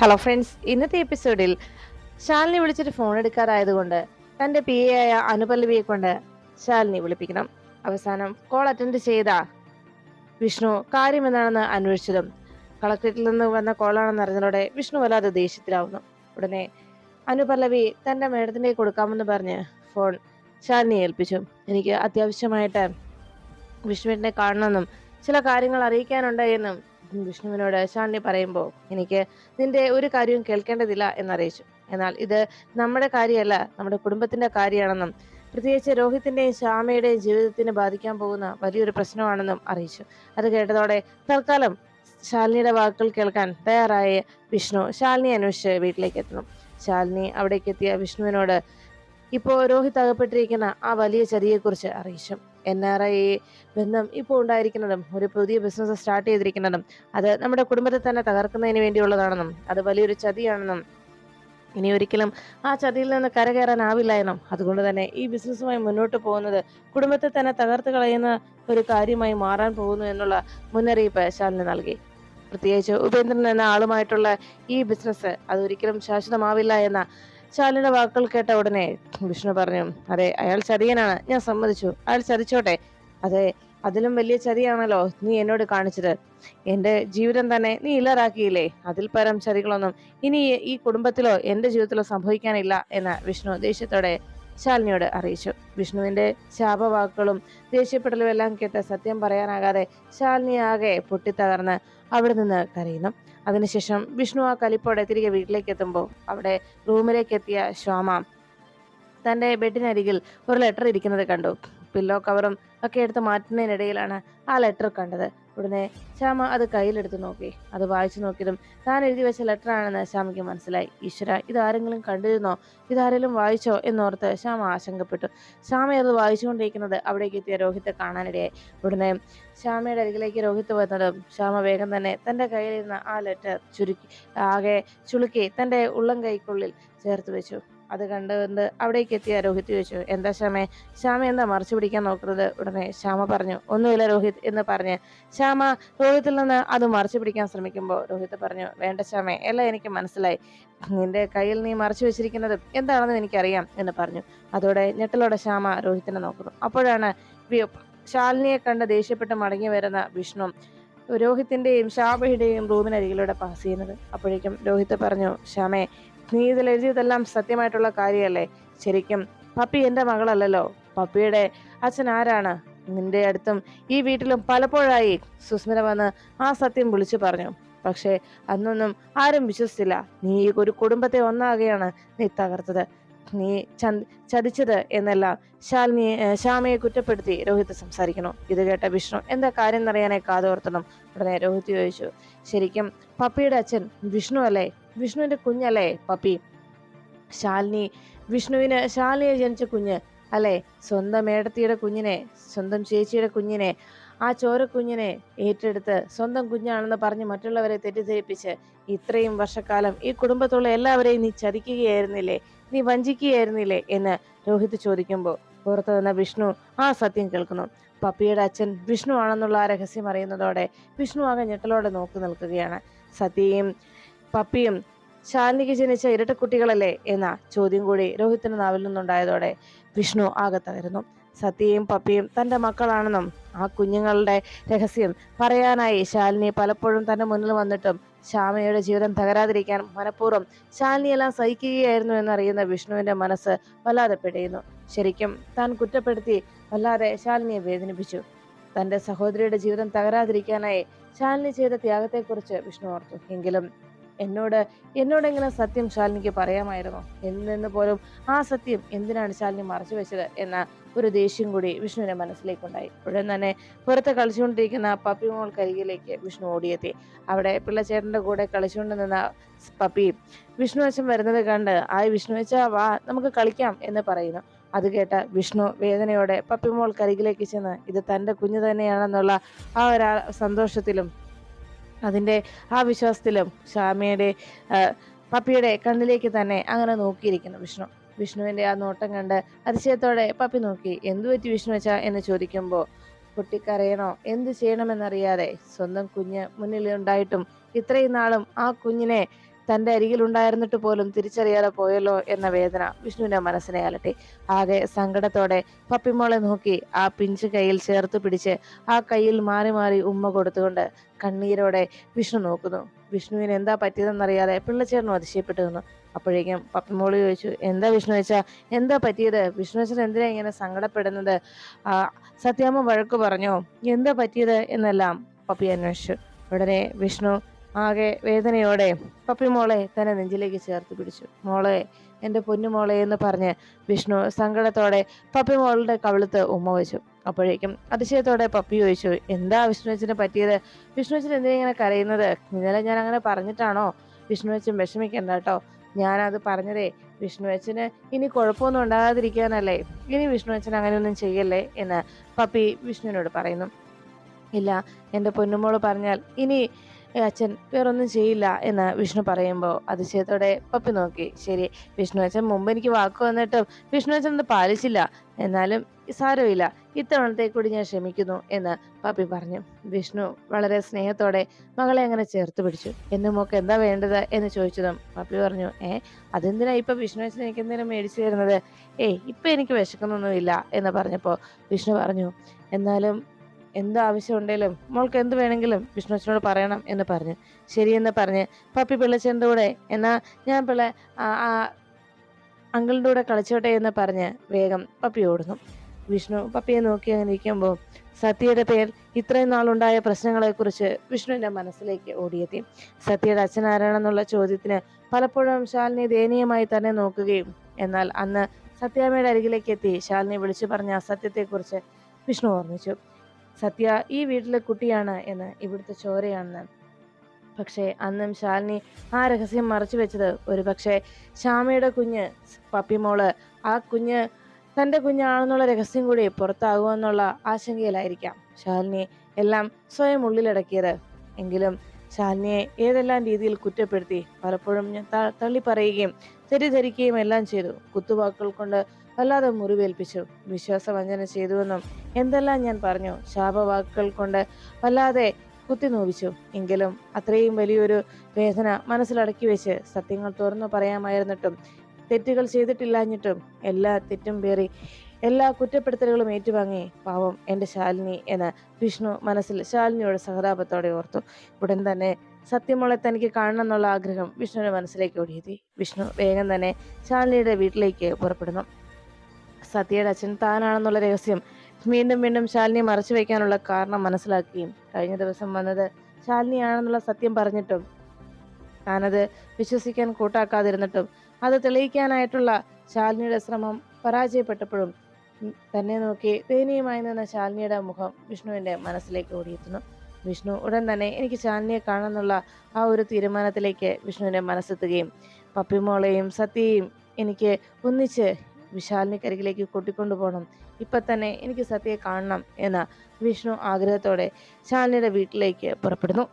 Hello friends ഇന്നത്തെ എപ്പിസോഡിൽ ശാലിനി വിളിച്ചിട്ട് ഫോൺ എടുക്കാറായതുകൊണ്ട് തന്റെ പി എ ആയ അനുപല്ലവിയെ കൊണ്ട് ശാലിനി വിളിപ്പിക്കണം. അവസാനം കോൾ അറ്റൻഡ് ചെയ്ത വിഷ്ണു കാര്യം എന്താണെന്ന് അന്വേഷിച്ചതും കളക്ടറേറ്റിൽ നിന്ന് വന്ന കോളാണെന്ന് അറിഞ്ഞതോടെ വിഷ്ണു വല്ലാതെ ദേഷ്യത്തിലാവുന്നു. ഉടനെ അനുപല്ലവി തന്റെ മേഡത്തിന്റെ കൊടുക്കാമെന്ന് പറഞ്ഞ് ഫോൺ ശാലിനിയെ ഏൽപ്പിച്ചു. എനിക്ക് അത്യാവശ്യമായിട്ട് വിഷ്ണുവിനെ കാണണമെന്നും ചില കാര്യങ്ങൾ അറിയിക്കാനുണ്ട് എന്നും വിഷ്ണുവിനോട് ശാലിനി പറയുമ്പോൾ എനിക്ക് നിന്റെ ഒരു കാര്യവും കേൾക്കേണ്ടതില്ല എന്നറിയിച്ചു. എന്നാൽ ഇത് നമ്മുടെ കാര്യമല്ല നമ്മുടെ കുടുംബത്തിന്റെ കാര്യമാണെന്നും പ്രത്യേകിച്ച് രോഹിത്തിന്റെയും ശ്യാമയുടെയും ജീവിതത്തിന് ബാധിക്കാൻ പോകുന്ന വലിയൊരു പ്രശ്നമാണെന്നും അറിയിച്ചു. അത് കേട്ടതോടെ തൽക്കാലം ശാലിനിയുടെ വാക്കുകൾ കേൾക്കാൻ തയ്യാറായ വിഷ്ണു ശാലിനി അന്വേഷിച്ച് വീട്ടിലേക്ക് എത്തുന്നു. ശാലിനി അവിടേക്ക് എത്തിയ വിഷ്ണുവിനോട് ഇപ്പോൾ രോഹിത് അകപ്പെട്ടിരിക്കുന്ന ആ വലിയ ചതിയെക്കുറിച്ച് അറിയിച്ചു. എൻ ആർ ഐ ബന്ധം ഇപ്പോൾ ഉണ്ടായിരിക്കുന്നതും ഒരു പുതിയ ബിസിനസ് സ്റ്റാർട്ട് ചെയ്തിരിക്കുന്നതും അത് നമ്മുടെ കുടുംബത്തെ തന്നെ തകർക്കുന്നതിന് വേണ്ടിയുള്ളതാണെന്നും അത് വലിയൊരു ചതിയാണെന്നും ഇനി ഒരിക്കലും ആ ചതിയിൽ നിന്ന് കരകയറാനാവില്ല എന്നും അതുകൊണ്ട് തന്നെ ഈ ബിസിനസ്സുമായി മുന്നോട്ട് പോകുന്നത് കുടുംബത്തെ തന്നെ തകർത്ത് കളയുന്ന ഒരു കാര്യമായി മാറാൻ പോകുന്നു എന്നുള്ള മുന്നറിയിപ്പ് ശാലിന് നൽകി. പ്രത്യേകിച്ച് ഉപേന്ദ്രൻ എന്ന ആളുമായിട്ടുള്ള ഈ ബിസിനസ് അതൊരിക്കലും ശാശ്വതമാവില്ല എന്ന ശാലിനിയുടെ വാക്കുകൾ കേട്ട ഉടനെ വിഷ്ണു പറഞ്ഞു അതെ അയാൾ ചതിയനാണ്. ഞാൻ സമ്മതിച്ചു. അയാൾ ചതിച്ചോട്ടെ. അതെ അതിലും വലിയ ചതിയാണല്ലോ നീ എന്നോട് കാണിച്ചത്. എന്റെ ജീവിതം തന്നെ നീ ഇല്ലാതാക്കിയില്ലേ? അതിൽ പരം ചതികളൊന്നും ഇനി ഈ കുടുംബത്തിലോ എന്റെ ജീവിതത്തിലോ സംഭവിക്കാനില്ല എന്ന് വിഷ്ണു ദേഷ്യത്തോടെ ശാലിനിയോട് അറിയിച്ചു. വിഷ്ണുവിന്റെ ശാപവാക്കുകളും ദേഷ്യപ്പെടലും എല്ലാം കേട്ട് സത്യം പറയാനാകാതെ ശാലിനി ആകെ പൊട്ടിത്തകർന്ന് അവിടെ നിന്ന് കരയുന്നു. അതിനുശേഷം വിഷ്ണു ആ കലിപ്പോടെ തിരികെ വീട്ടിലേക്ക് എത്തുമ്പോൾ അവിടെ റൂമിലേക്ക് എത്തിയ ശ്യാമ തന്റെ ബെഡിനരികിൽ ഒരു ലെറ്റർ ഇരിക്കുന്നത് കണ്ടു. പില്ലോ കവറും ഒക്കെ എടുത്ത് മാറ്റുന്നതിനിടയിലാണ് ആ ലെറ്റർ കണ്ടത്. ഉടനെ ശ്യാമ അത് കയ്യിലെടുത്ത് നോക്കി. അത് വായിച്ചു നോക്കിയതും താൻ എഴുതി വെച്ച ലെറ്റർ ആണെന്ന് ശ്യാമയ്ക്ക് മനസ്സിലായി. ഈശ്വര ഇതാരെങ്കിലും കണ്ടിരുന്നോ? ഇതാരെങ്കിലും വായിച്ചോ? എന്നോർത്ത് ശ്യാമ ആശങ്കപ്പെട്ടു. ശ്യാമ അത് വായിച്ചുകൊണ്ടിരിക്കുന്നത് അവിടേക്ക് എത്തിയ രോഹിത്തെ കാണാനിടയായി. ഉടനെ ശ്യാമയുടെ അരികിലേക്ക് രോഹിത്ത് വന്നതും ശ്യാമ വേഗം തന്നെ തന്റെ കയ്യിലിരുന്ന ആ ലെറ്റർ ചുരുക്കി ആകെ ചുളുക്കി തന്റെ ഉള്ളം കൈക്കുള്ളിൽ ചേർത്ത് വെച്ചു. അത് കണ്ടുകൊണ്ട് അവിടേക്ക് എത്തിയ രോഹിത് ചോദിച്ചു എന്താ ശ്യാമേ? ശ്യാമ എന്താ മറിച്ചു പിടിക്കാൻ നോക്കുന്നത്? ഉടനെ ശ്യാമ പറഞ്ഞു ഒന്നുമില്ല രോഹിത് എന്ന് പറഞ്ഞ്. ശ്യാമ രോഹിത്തിൽ നിന്ന് അത് മറിച്ചു പിടിക്കാൻ ശ്രമിക്കുമ്പോൾ രോഹിത് പറഞ്ഞു വേണ്ട ശ്യാമേ എല്ലാം എനിക്ക് മനസ്സിലായി. നിന്റെ കയ്യിൽ നീ മറിച്ചു വെച്ചിരിക്കുന്നത് എന്താണെന്ന് എനിക്കറിയാം എന്ന് പറഞ്ഞു. അതോടെ ഞെട്ടലോടെ ശ്യാമ രോഹിത്തിനെ നോക്കുന്നു. അപ്പോഴാണ് ശാലിനിയെ കണ്ട് ദേഷ്യപ്പെട്ട് മടങ്ങി വരുന്ന വിഷ്ണു രോഹിത്തിന്റെയും ശ്യാമയുടെയും റൂമിനരികിലൂടെ പാസ് ചെയ്യുന്നത്. അപ്പോഴേക്കും രോഹിത് പറഞ്ഞു ശ്യാമേ നീ ഇതിൽ എഴുതിയതെല്ലാം സത്യമായിട്ടുള്ള കാര്യമല്ലേ? ശരിക്കും പപ്പി എന്റെ മകളല്ലല്ലോ. പപ്പിയുടെ അച്ഛൻ ആരാണ്? നിന്റെ അടുത്തും ഈ വീട്ടിലും പലപ്പോഴായി സുസ്മിത വന്ന് ആ സത്യം വിളിച്ചു പറഞ്ഞു. പക്ഷേ അന്നൊന്നും ആരും വിശ്വസിച്ചില്ല. നീ ഒരു കുടുംബത്തെ ഒന്നാകെയാണ് നീ തകർത്തത്. നീ ചതിച്ചത് എന്നെല്ലാം ശാലിനി ശ്യാമയെ കുറ്റപ്പെടുത്തി രോഹിത് സംസാരിക്കണം ഇത് കേട്ട വിഷ്ണു എന്താ കാര്യം എന്നറിയാനായി കാതോർത്തണം ഉടനെ രോഹിത് ചോദിച്ചു. ശരിക്കും പപ്പിയുടെ അച്ഛൻ വിഷ്ണു അല്ലേ? വിഷ്ണുവിന്റെ കുഞ്ഞല്ലേ പപ്പി? ശാലിനി വിഷ്ണുവിന് ശാലിനിയെ ജനിച്ച കുഞ്ഞ് അല്ലെ? സ്വന്തം മേടത്തിയുടെ കുഞ്ഞിനെ സ്വന്തം ചേച്ചിയുടെ കുഞ്ഞിനെ ആ ചോരക്കുഞ്ഞിനെ ഏറ്റെടുത്ത് സ്വന്തം കുഞ്ഞാണെന്ന് പറഞ്ഞ് മറ്റുള്ളവരെ തെറ്റിദ്ധരിപ്പിച്ച് ഇത്രയും വർഷക്കാലം ഈ കുടുംബത്തുള്ള എല്ലാവരെയും നീ ചതിക്കുകയായിരുന്നില്ലേ? നീ വഞ്ചിക്കുകയായിരുന്നില്ലേ? എന്ന് രോഹിത് ചോദിക്കുമ്പോൾ പുറത്തു നിന്ന വിഷ്ണു ആ സത്യം കേൾക്കുന്നു. പപ്പിയുടെ അച്ഛൻ വിഷ്ണു ആണെന്നുള്ള ആ രഹസ്യം അറിയുന്നതോടെ വിഷ്ണു ആകെ ഞെട്ടലോടെ നോക്കി നിൽക്കുകയാണ്. സത്യയും പപ്പിയും ശാലിനിക്ക് ജനിച്ച ഇരട്ടക്കുട്ടികളല്ലേ എന്ന ചോദ്യം കൂടി രോഹിത്തിന്റെ നാവിൽ നിന്നുണ്ടായതോടെ വിഷ്ണു ആകെ തകരുന്നു. സത്യയും പപ്പിയും തന്റെ മക്കളാണെന്നും ആ കുഞ്ഞുങ്ങളുടെ രഹസ്യം പറയാനായി ശാലിനി പലപ്പോഴും തന്റെ മുന്നിൽ വന്നിട്ടും ശ്യാമയുടെ ജീവിതം തകരാതിരിക്കാൻ മനഃപൂർവം ശാലിനിയെല്ലാം സഹിക്കുകയായിരുന്നു എന്നറിയുന്ന വിഷ്ണുവിന്റെ മനസ്സ് വല്ലാതെ പിടയുന്നു. ശരിക്കും താൻ കുറ്റപ്പെടുത്തി വല്ലാതെ ശാലിനിയെ വേദനിപ്പിച്ചു. തന്റെ സഹോദരിയുടെ ജീവിതം തകരാതിരിക്കാനായി ശാലിനി ചെയ്ത ത്യാഗത്തെക്കുറിച്ച് വിഷ്ണു ഓർത്തു. എങ്കിലും എന്നോട് എന്നോടെങ്കിലും സത്യം ശാലിനിക്ക് പറയാമായിരുന്നു? എന്നെന്ന് പോലും ആ സത്യം എന്തിനാണ് ശാലിനി മറച്ചു വെച്ചത് എന്ന ഒരു ദേഷ്യം കൂടി വിഷ്ണുവിന്റെ മനസ്സിലേക്കുണ്ടായി. ഉടൻ തന്നെ പുറത്ത് കളിച്ചുകൊണ്ടിരിക്കുന്ന പപ്പി മോൾ മോൾക്കരികിലേക്ക് വിഷ്ണു ഓടിയെത്തി. അവിടെ പിള്ളച്ചേട്ടന്റെ കൂടെ കളിച്ചുകൊണ്ട് നിന്ന പപ്പി വിഷ്ണു അച്ഛൻ വരുന്നത് കണ്ട് ആയി വിഷ്ണു അച്ഛാ വാ നമുക്ക് കളിക്കാം എന്ന് പറയുന്നു. അത് കേട്ട വിഷ്ണു വേദനയോടെ പപ്പി മോൾക്കരികിലേക്ക് ചെന്ന് ഇത് തന്റെ കുഞ്ഞു തന്നെയാണെന്നുള്ള ആ ഒരാ സന്തോഷത്തിലും അതിന്റെ ആ വിശ്വാസത്തിലും ശ്യാമയുടെ പപ്പിയുടെ കണ്ണിലേക്ക് തന്നെ അങ്ങനെ നോക്കിയിരിക്കുന്നു വിഷ്ണു. വിഷ്ണുവിന്റെ ആ നോട്ടം കണ്ട് അതിശയത്തോടെ പപ്പി നോക്കി എന്തു പറ്റി വിഷ്ണു വെച്ചാ എന്ന് ചോദിക്കുമ്പോൾ കുട്ടിക്കരയണോ? എന്ത് ചെയ്യണമെന്നറിയാതെ സ്വന്തം കുഞ്ഞ് മുന്നിൽ ഉണ്ടായിട്ടും ഇത്രയും നാളും ആ കുഞ്ഞിനെ തന്റെ അരികിലുണ്ടായിരുന്നിട്ട് പോലും തിരിച്ചറിയാതെ പോയല്ലോ എന്ന വേദന വിഷ്ണുവിന്റെ മനസ്സിനെ അലട്ടി. ആകെ സങ്കടത്തോടെ പപ്പിമോളെ നോക്കി ആ പിഞ്ച് കയ്യിൽ ചേർത്ത് പിടിച്ച് ആ കയ്യിൽ മാറി മാറി ഉമ്മ കൊടുത്തുകൊണ്ട് കണ്ണീരോടെ വിഷ്ണു നോക്കുന്നു. വിഷ്ണുവിന് എന്താ പറ്റിയതെന്നറിയാതെ പിള്ളച്ചേട്ടനും അതിശയപ്പെട്ടു നിന്നു. അപ്പോഴേക്കും പപ്പിമോൾ ചോദിച്ചു എന്താ വിഷ്ണു വെച്ചാ എന്താ പറ്റിയത്? വിഷ്ണു വെച്ചാൽ എന്തിനാ ഇങ്ങനെ സങ്കടപ്പെടുന്നത്? സത്യാമ്മ വഴക്ക് പറഞ്ഞോ? എന്താ പറ്റിയത്? എന്നെല്ലാം പപ്പി അന്വേഷിച്ചു. ഉടനെ വിഷ്ണു ആകെ വേദനയോടെ പപ്പി മോളെ തന്നെ നെഞ്ചിലേക്ക് ചേർത്ത് പിടിച്ചു. മോളെ എന്റെ പൊന്നുമോളെ എന്ന് പറഞ്ഞ് വിഷ്ണു സങ്കടത്തോടെ പപ്പി മോളുടെ കവിളത്ത് ഉമ്മ വെച്ചു. അപ്പോഴേക്കും അതിശയത്തോടെ പപ്പി ചോദിച്ചു എന്താ വിഷ്ണു വിഷ്ണുവച്ചന് പറ്റിയത്? എന്തിനാ ഇങ്ങനെ കരയുന്നത്? ഇന്നലെ ഞാൻ അങ്ങനെ പറഞ്ഞിട്ടാണോ? വിഷ്ണു വിഷ്ണുവച്ചൻ വിഷമിക്കണ്ട കേട്ടോ. ഞാനത് പറഞ്ഞതേ വിഷ്ണുവച്ചന് ഇനി കുഴപ്പമൊന്നും ഉണ്ടാകാതിരിക്കാനല്ലേ. ഇനി വിഷ്ണുവച്ചൻ അങ്ങനെയൊന്നും ചെയ്യല്ലേ? എന്ന് പപ്പി വിഷ്ണുവിനോട് പറയുന്നു. ഇല്ല എന്റെ പൊന്നുമോൾ പറഞ്ഞാൽ ഇനി അച്ഛൻ വേറൊന്നും ചെയ്യില്ല എന്ന് വിഷ്ണു പറയുമ്പോൾ അതിശയത്തോടെ പപ്പി നോക്കി. ശരി വിഷ്ണു അച്ഛൻ മുമ്പ് എനിക്ക് വാക്ക് വന്നിട്ടും വിഷ്ണു അച്ഛൻ അത് പാലിച്ചില്ല. എന്നാലും സാരമില്ല. ഇത്തവണത്തെ കൂടി ഞാൻ ക്ഷമിക്കുന്നു എന്ന് പപ്പി പറഞ്ഞു. വിഷ്ണു വളരെ സ്നേഹത്തോടെ മകളെ അങ്ങനെ ചേർത്ത് പിടിച്ചു. എന്റെ മോക്ക് എന്താ വേണ്ടത്? എന്ന് ചോദിച്ചതും പപ്പി പറഞ്ഞു ഏ അതെന്തിനാ ഇപ്പൊ വിഷ്ണു അച്ഛൻ എനിക്ക് എന്തിനും മേടിച്ചു തരുന്നത്? ഏയ് ഇപ്പൊ എനിക്ക് വിശക്കുന്നൊന്നുമില്ല എന്ന് പറഞ്ഞപ്പോ വിഷ്ണു പറഞ്ഞു എന്നാലും എന്ത് ആവശ്യമുണ്ടെങ്കിലും മോൾക്ക് എന്ത് വേണമെങ്കിലും വിഷ്ണുച്ചനോട് പറയണം എന്ന് പറഞ്ഞു. ശരിയെന്ന് പറഞ്ഞ് പപ്പി പിള്ളച്ചന്റെ കൂടെ എന്നാ ഞാൻ പിള്ള അങ്കിളിന്റെ കൂടെ കളിച്ചോട്ടെ എന്ന് പറഞ്ഞ് വേഗം പപ്പി ഓടുന്നു. വിഷ്ണു പപ്പിയെ നോക്കി അങ്ങനെ ഇരിക്കുമ്പോൾ സത്യയുടെ പേർ ഇത്രയും നാളുണ്ടായ പ്രശ്നങ്ങളെക്കുറിച്ച് വിഷ്ണുവിന്റെ മനസ്സിലേക്ക് ഓടിയെത്തി. സത്യയുടെ അച്ഛനാരാണെന്നുള്ള ചോദ്യത്തിന് പലപ്പോഴും ശാലിനി ദയനീയമായി തന്നെ നോക്കുകയും എന്നാൽ അന്ന് സത്യാമ്മയുടെ അരികിലേക്ക് എത്തി ശാലിനി വിളിച്ചു പറഞ്ഞ സത്യത്തെക്കുറിച്ച് വിഷ്ണു ഓർമ്മിച്ചു. സത്യ ഈ വീട്ടിലെ കുട്ടിയാണ് എന്ന് ഇവിടുത്തെ ചോരയാണെന്ന്. പക്ഷേ അന്നും ശാലിനി ആ രഹസ്യം മറച്ചു വെച്ചത് ഒരു പക്ഷേ ശ്യാമയുടെ കുഞ്ഞ് പപ്പിമോൾ ആ കുഞ്ഞ് തന്റെ കുഞ്ഞാണെന്നുള്ള രഹസ്യം കൂടി പുറത്താകുമെന്നുള്ള ആശങ്കയിലായിരിക്കാം ശാലിനി എല്ലാം സ്വയം ഉള്ളിലടക്കിയത്. എങ്കിലും ശാലിനിയെ ഏതെല്ലാം രീതിയിൽ കുറ്റപ്പെടുത്തി പലപ്പോഴും ഞാൻ പറയുകയും തെറ്റിദ്ധരിക്കുകയും എല്ലാം ചെയ്തു. കുത്തുവാക്കുകൾ കൊണ്ട് വല്ലാതെ മുറിവേൽപ്പിച്ചു. വിശ്വാസവഞ്ചന ചെയ്തുവെന്നും എന്തെല്ലാം ഞാൻ പറഞ്ഞു ശാപവാക്കുകൾ കൊണ്ട് വല്ലാതെ കുത്തിനോവിച്ചു എങ്കിലും അത്രയും വലിയൊരു വേദന മനസ്സിലടക്കി വെച്ച് സത്യങ്ങൾ തുറന്നു പറയാമായിരുന്നിട്ടും തെറ്റുകൾ ചെയ്തിട്ടില്ലാഞ്ഞിട്ടും എല്ലാ തെറ്റും പേറി എല്ലാ കുറ്റപ്പെടുത്തലുകളും ഏറ്റുവാങ്ങി പാവം എന്റെ ശാലിനി എന്ന് വിഷ്ണു മനസ്സിൽ ശാലിനിയോട് സഹതാപത്തോടെ ഓർത്തു. ഉടൻ തന്നെ സത്യമോളെ തനിക്ക് കാണണം എന്നുള്ള ആഗ്രഹം വിഷ്ണുവിന്റെ മനസ്സിലേക്ക് ഓടിയെത്തി വിഷ്ണു വേഗം തന്നെ ശാലിനിയുടെ വീട്ടിലേക്ക് പുറപ്പെടുന്നു. സത്യയുടെ അച്ഛൻ താനാണെന്നുള്ള രഹസ്യം വീണ്ടും വീണ്ടും ശാലിനി മറച്ചു വയ്ക്കാനുള്ള കാരണം മനസ്സിലാക്കുകയും കഴിഞ്ഞ ദിവസം വന്നത് ശാലിനിയാണെന്നുള്ള സത്യം പറഞ്ഞിട്ടും താനത് വിശ്വസിക്കാൻ കൂട്ടാക്കാതിരുന്നിട്ടും അത് തെളിയിക്കാനായിട്ടുള്ള ശാലിനിയുടെ ശ്രമം പരാജയപ്പെട്ടപ്പോഴും തന്നെ നോക്കി ദയനീയമായി നിന്ന ശാലിനിയുടെ മുഖം വിഷ്ണുവിന്റെ മനസ്സിലേക്ക് ഓടിയെത്തുന്നു. വിഷ്ണു ഉടൻ തന്നെ എനിക്ക് ശാലിനിയെ കാണാനുള്ള ആ ഒരു തീരുമാനത്തിലേക്ക് വിഷ്ണുവിന്റെ മനസ്സെത്തുകയും പപ്പിമോളെയും സത്യയും എനിക്ക് ഒന്നിച്ച് വിശാലിനിക്കരികിലേക്ക് കൂട്ടിക്കൊണ്ടുപോകണം. ഇപ്പൊ തന്നെ എനിക്ക് സത്യയെ കാണണം എന്ന വിഷ്ണു ആഗ്രഹത്തോടെ ശാലിനിയുടെ വീട്ടിലേക്ക് പുറപ്പെടുന്നു.